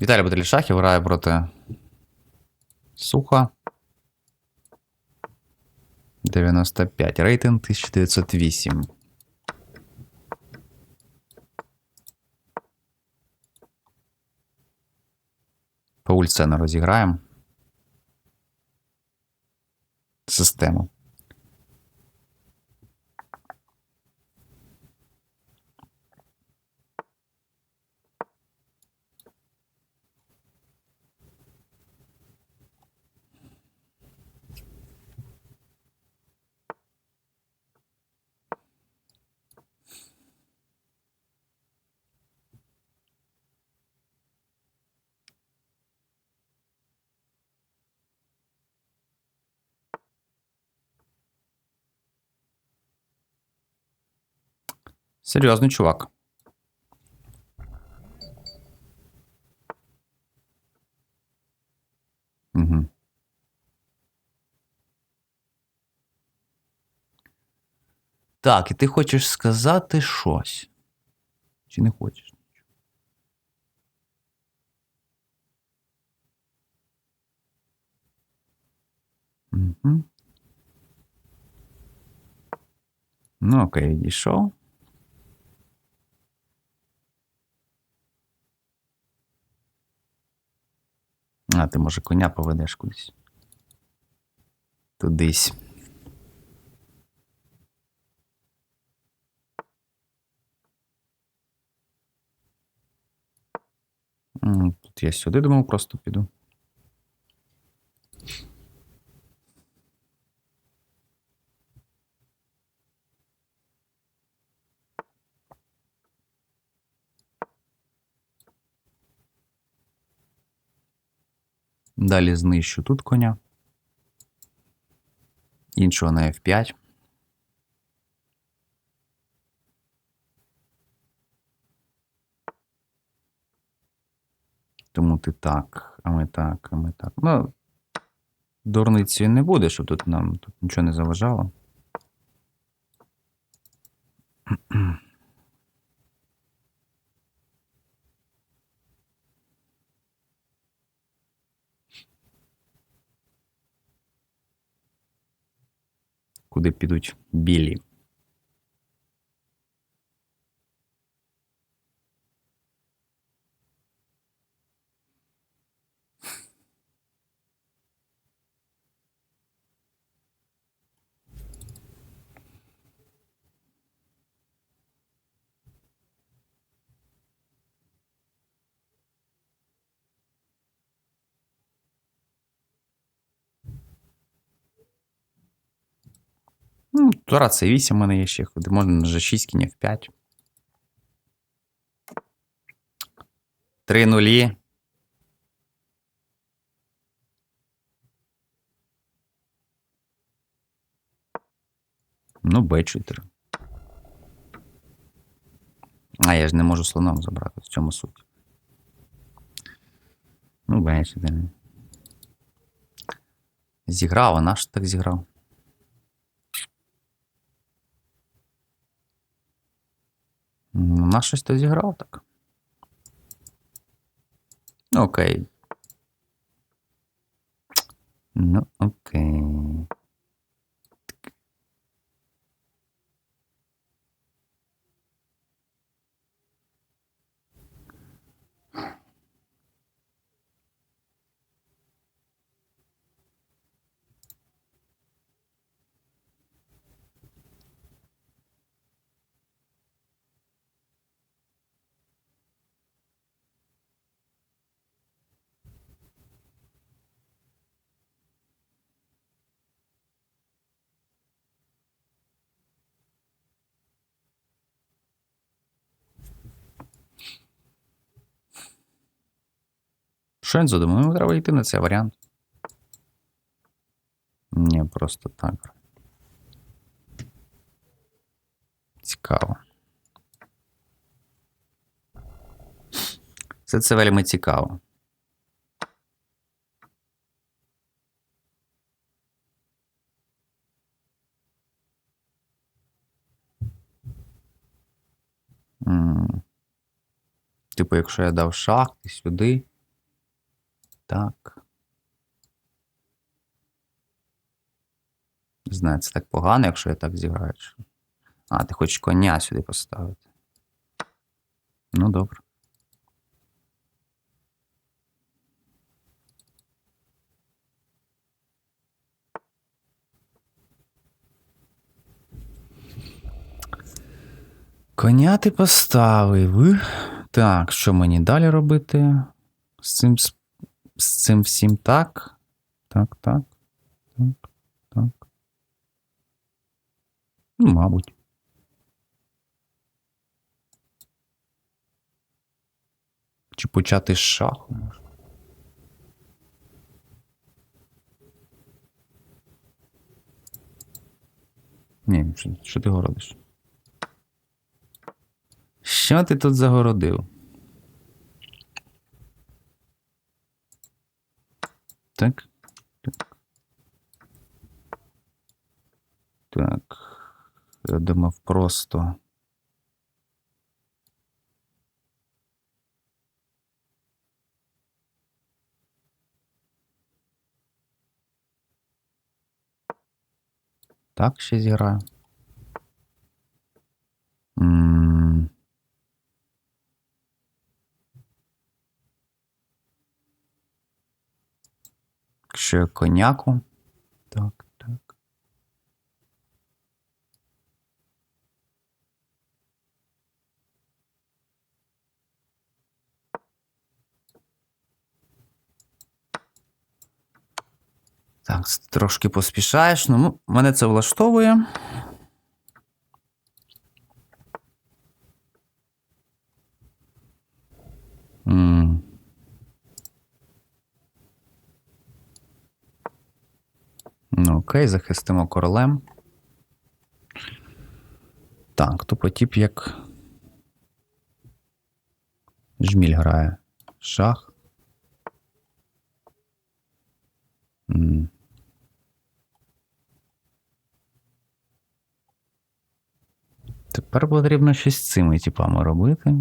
Віталій Баталій Шахів грає проти Суха. 95. Рейтинг 1908. По ульцену розіграємо. Систему. Серйозний чувак. Угу. Так, і ти хочеш сказати щось? Чи не хочеш? Угу. Ну, окей, відійшов. А, ти може коня поведеш кудись. Тудись. Тут я сюди думав, просто піду. Далі знищу тут коня. Іншого на F5. Тому ти так, а ми так, а ми так. Ну, дурниці не буде, щоб тут нам тут нічого не заважало. Куди підуть білі. Тура це 8 у мене є ще ходи. Можна на G6, кінь F5. 3 нулі. Ну, Б4. А, я ж не можу слоном забрати, в цьому суть. Ну, Б4. Зіграв, а наш так зіграв. Ну, на щось то зіграв так. Ну, Окей. Ну, окей. Що він задумав? Ну, треба йти на цей варіант. Ні, просто так. Цікаво. Все це вельми цікаво. Типу, якщо я дав шах, ти сюди. Так. Не знаю, це так погано, якщо я так зіграю. А, ти хочеш коня сюди поставити. Ну, добре. Коня ти поставив. Так, що мені далі робити? З цим, з цим всім так. Так, так. Так, так. Ну, мабуть. Чи почати з шаху? може? Ні, що ти городиш? Що ти тут загородив? Так. Так. Я думав просто. Так ще зіграю. Я коняку. Так, так. Так, трошки поспішаєш. Ну, мене це влаштовує. М. Ну, окей, захистимо королем. Так, тупотіп як. Жміль грає. Шах. М. Тепер потрібно щось з цими типами робити.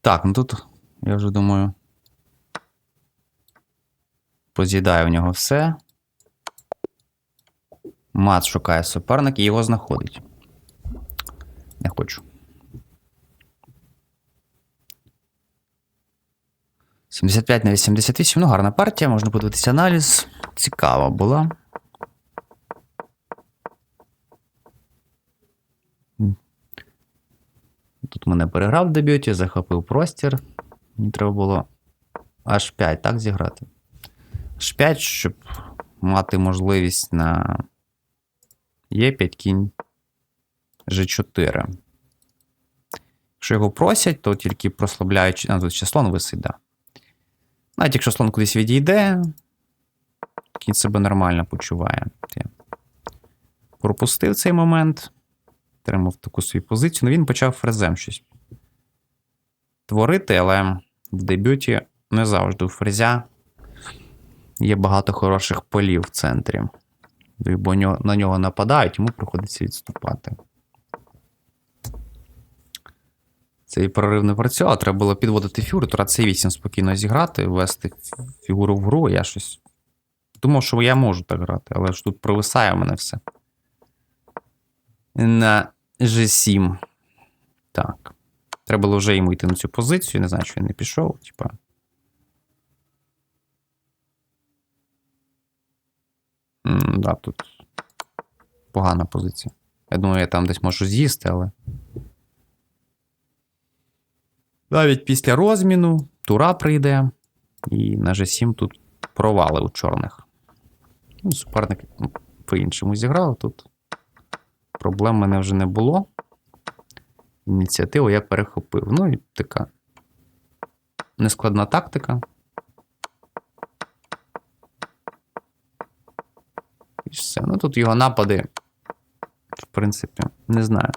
Так, ну тут, я вже думаю. Поз'їдає в нього все. Мат шукає суперник і його знаходить. Не хочу. 75 на 88. Ну, гарна партія, можна подивитися аналіз. Цікава була. М. Тут мене переграв в дебюті, захопив простір. Мені треба було аж 5, так зіграти. Аж 5, щоб мати можливість на Є5 кінь G4. Якщо його просять, то тільки прослабляючи. А, тут ще слон висить, да. Навіть якщо слон кудись відійде, кінь себе нормально почуває. Пропустив цей момент, тримав таку свою позицію. Ну він почав фрезем щось творити, але в дебюті не завжди у фрезя є багато хороших полів в центрі. Бо на нього нападають, йому приходиться відступати. Цей прорив не працював, треба було підводити фігуру, тура C8 спокійно зіграти, ввести фігуру в гру, я щось. Думав, що я можу так грати, але ж тут провисає мене все. На G7. Так. Треба було вже йому йти на цю позицію. Не знаю, що він не пішов. Типа. Да, тут погана позиція. Я думаю, я там десь можу з'їсти, але. Навіть після розміну тура прийде, і на G7 тут провали у чорних. Ну, суперник ну, по-іншому зіграв тут. Проблем мене вже не було. Ініціативу я перехопив. Ну і така нескладна тактика. І все. Ну тут його напади, в принципі, не знаю.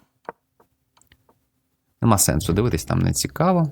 Нема сенсу дивитись, там не цікаво.